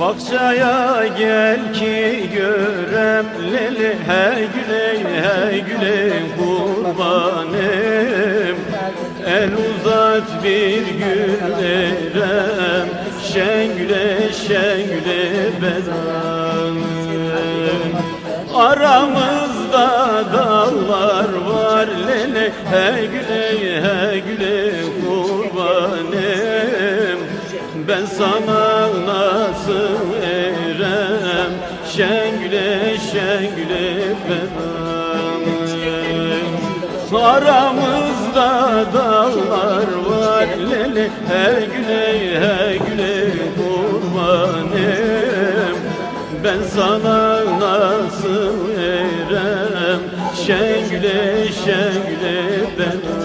Bakçaya gel ki görem lele hey güle hey güle kurbanım. El uzat bir gülerem. Şen güle şen güle bedanım Aramızda dağlar var lele. Hey güle hey güle kurbanım Ben sana nasıl erem şen güle şen güle bedanım Aramızda dağlar var lele hey güle hey güle kurbanım. Ben sana nasıl erem Şengüle şengüle ben